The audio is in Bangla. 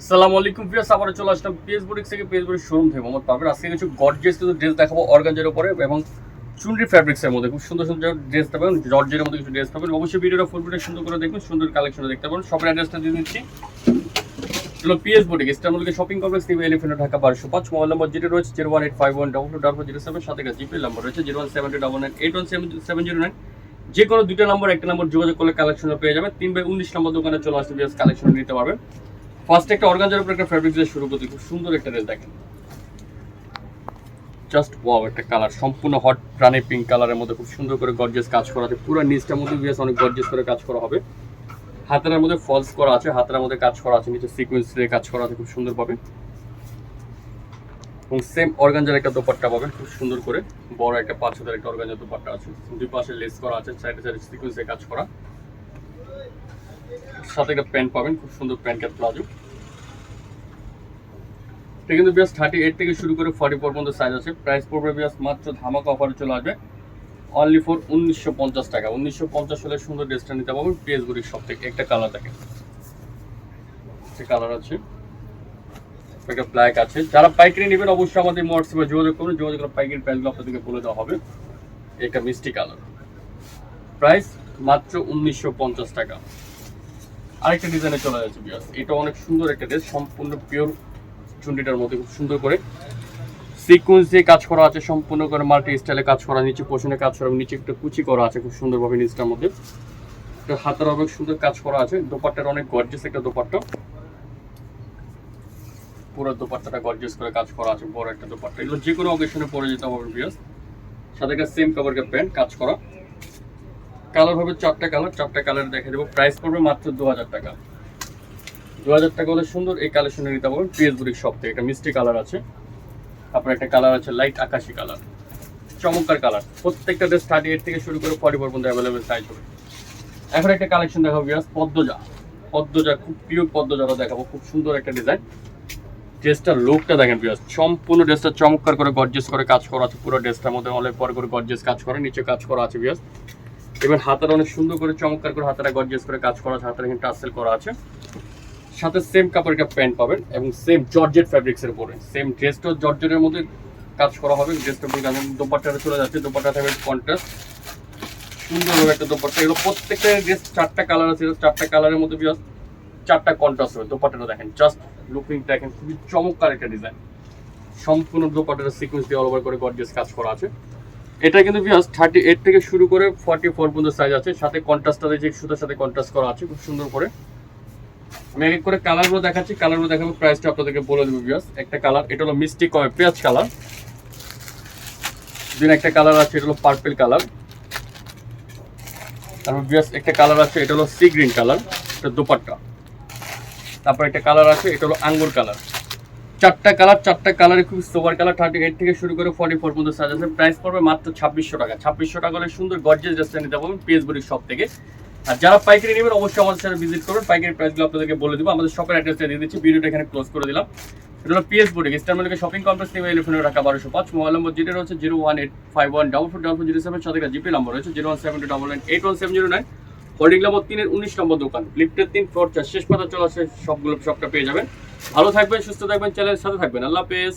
আসসালামু আলাইকুম ভিউয়ার্স আবার চলে আসলাম পিএস বুটিক্স থেকে পিএস বুটিক শোরুম থেকে। মোহাম্মদ পাবেন আজকে কিছু গর্জিয়াস কিছু ড্রেস দেখাবো অর্গানজার উপরে এবং চুনরি ফ্যাব্রিক্সের মধ্যে। খুব সুন্দর সুন্দর ড্রেস পাবেন জর্জের মধ্যে কিছু ড্রেস পাবেন। অবশ্যই ভিডিওটা ফুল ভিডিও সুন্দর করে দেখবেন সুন্দর কালেকশন দেখতে পাবেন শপের অ্যাড্রেসটা দিয়ে দিচ্ছি। চলো PS boutique ইস্টারমুলকে shopping complex new elephant Dhaka বারোশো পাঁচ। মোবাইল নম্বর যেটা রয়েছে zero one eight five one double two double zero seven সাথে জিপি নাম্বার রয়েছে zero one seven two double nine eight one seven seven zero nine যে কোনো দুটো নম্বর একটা নম্বর যোগাযোগ করলে কালেকশনটা পেয়ে যাবেন। তিন বাই উনিশ নম্বর দোকানে চলে আসতে কালেকশন নিতে পারবেন। ফার্স্ট একটা অর্গানজার উপর একটা ফ্যাব্রিক দিয়ে শুরু করতে খুব সুন্দর একটা ড্রেস দেখেন। জাস্ট ওয়াও একটা কালার সম্পূর্ণ হট প্রাণী পিঙ্ক কালারের মধ্যে খুব সুন্দর করে গর্জিয়াস কাজ করা আছে। পুরো নিচটার মধ্যে বিএস অনেক গর্জিয়াস করে কাজ করা হবে। হাতের মধ্যে ফলস করা আছে, হাতের মধ্যে কাজ করা আছে, নিচে সিকোয়েন্স দিয়ে কাজ করা আছে, খুব সুন্দর পাবে এবং সেম অর্গানজার একটা দোপাট্টা পাবেন, খুব সুন্দর করে। বড় একটা পাঁচ হাজার একটা অর্গানজার দোপাট্টা আছে। দুই পাশে লেস করা আছে সাইডে সাইডে সিকোয়েন্সে কাজ করা। সাথে একটা প্যান্ট পাবেন, খুব সুন্দর প্যান্ট ক্যাট প্লাজো এটা কিন্তু বিয়াস থার্টি এইট থেকে শুরু করে ফর্টি ফোর পর্যন্ত সাইজ আছে। প্রাইস পড়বে বিয়াস মাত্র ধামাকা অফারে চলে আসবে। অনলি ফর উনিশশো পঞ্চাশ টাকা। উনিশশো পঞ্চাশ হলে সুন্দর ড্রেসটা নিতে পারবেন। পিএস গুড়ির সব থেকে একটা কালার থাকে। একটা কালার আছে। একটা ব্ল্যাক আছে। যারা পাইকারি নেবেন অবশ্যই আমাদের হোয়াটসঅ্যাপে যোগাযোগ করুন। যোগাযোগ করে পাইকারি প্রাইসগুলো আপনাদেরকে বলে দেওয়া হবে। এটা মিষ্টি কালার প্রাইস মাত্র উনিশশো পঞ্চাশ টাকা। আরেকটা ডিজাইনে চলে যাচ্ছে বিয়াস এটা অনেক সুন্দর একটা ড্রেস সম্পূর্ণ পিওর চুন্ডিটার মধ্যে খুব সুন্দর করে সিকুয়েন্স দিয়ে কাজ করা আছে, সম্পূর্ণ করে মাল্টি স্টাইলে কাজ করা, নিচে পোষণে কাজ করা নিচে একটা কুচি করা আছে খুব সুন্দরভাবে নিচটার মধ্যে। এটা হাতের অনেক সুন্দর কাজ করা আছে, দোপাট্টার অনেক গর্জিয়াস একটা দোপাট্টা। পুরো দোপাট্টাটা গর্জিয়াস করে কাজ করা আছে, বড় একটা দোপাট্টা। এগুলো যে কোনো অকেশনে পরে যেতে হবে বিয়াস সাথে একটা সেম কাভারকে প্যান্ট কাজ করা। কালার হবে চারটা কালার চারটা কালার দেখে দেবো। প্রাইস পড়বে মাত্র দু হাজার টাকা। দু হাজার টাকা হলে সুন্দর, এই কালেকশনে নিতে পারবেন পিএস বুড়ির শপ থেকে একটা মিষ্টি কালার আছে। তারপর একটা কালার আছে লাইট আকাশি কালার চমৎকার কালার প্রত্যেকটা ড্রেস থার্টি এইট থেকে শুরু করে ফর্টি পর্যন্ত অ্যাভেলেবেল সাইজ হবে। এখন একটা কালেকশন দেখাবো বিয়াস পদ্মজা। পদ্মজা, খুব পিওর পদ্মজাটা দেখাবো। খুব সুন্দর একটা ডিজাইন ড্রেসটার লুকটা দেখেন বিয়াস সম্পূর্ণ ড্রেসটা চমৎকার করে গর্জেস করে কাজ করা আছে। পুরো ড্রেসটার মধ্যে অনেক পরে করে গর্জেস কাজ করা, নিচে কাজ করা আছে বিয়াস এবার হাতের অনেক সুন্দর করে, চমৎকার করে হাতেরা গর্জিয়াস করে কাজ করা আছে। হাতের এখানে টাসেল করা আছে। সাথে সেম কাপড়ের একটা প্যান্ট পাবেন এবং সেম জর্জেট ফ্যাব্রিক্স এর উপরে। সেম ড্রেসটাও জর্জেটের মধ্যে কাজ করা হবে। ড্রেসটা উপরে যেমন দোপাট্টাটা চলে যাচ্ছে। দোপাট্টা থাকবে কন্ট্রাস্ট সুন্দরভাবে একটা দোপাট্টা। এগুলো প্রত্যেকটা ড্রেস চারটা কালার আছে। চারটা কালারের মধ্যে বিয়াস চারটা কন্ট্রাস্ট হবে। দোপাট্টাটা দেখেন জাস্ট লুকিং দেখেন, খুবই চমৎকার একটা ডিজাইন সম্পূর্ণ দোপাট্টাটা সিকোয়েন্স দিয়ে অল ওভার করে গর্জিয়াস কাজ করা আছে। এটা কিন্তু বিয়াস থার্টি এইট থেকে শুরু করে ফর্টি ফোর পর্যন্ত সাইজ আছে। সাথে কন্ট্রাস্টটা যে সুতার সাথে কন্ট্রাস্ট করা আছে। খুব সুন্দর করে। আমি এক করে কালারগুলো দেখাচ্ছি কালারগুলো দেখাবো প্রাইসটা আপনাদেরকে বলে দেবো বিয়াস একটা কালার এটা হলো মিষ্টি কয় পেঁয়াজ কালার দিন একটা কালার আছে, এটা হলো পার্পেল কালার তারপর বিয়াস একটা কালার আছে, এটা হলো সি গ্রিন কালার এটা তারপর একটা কালার আছে, এটা হলো আঙ্গুর কালার চারটা কালার চারটা কালারে খুব সোবার কালার থার্টি এইট থেকে শুরু করে ফর্টি ফোর পর্যন্ত সাইজ প্রাইস পড়বে মাত্র ছাব্বিশশো টাকা। ছাব্বিশশো টাকা হলে সুন্দর গর্জেস ড্রেসটা নিতে পারবেন পিএসবুড়ির শপ থেকে। আর যারা পাইকারি নেবেন, অবশ্যই আমাদের সাথে ভিজিট করবেন। পাইকারি প্রাইসগুলো আপনাদেরকে বলে দেবো। আমাদের শপের অ্যাড্রেসটা দিয়ে দিচ্ছি। ভিডিওটা এখানে ক্লোজ করে দিলাম। এটা হলো পিএস বুটিক ইস্টার মালিকের শপিং কমপ্লেক্স নিয়ে এলিফেন্ট টাকা বারোশো পাঁচ। মোবাইল নম্বর যেটা রয়েছে zero one eight five one double four double four zero seven সাথে জিপি নম্বর রয়েছে zero one seven two double nine eight one seven zero nine holding number তিনের উনিশ নম্বর দোকান। লিফটের তিন ফ্লোর চার। শেষ পাতা চলে আসে, সবগুলো সবটা পেয়ে যাবেন। ভালো থাকবেন, সুস্থ থাকবেন চ্যানেলের সাথে থাকবেন। আল্লাহ হাফেজ।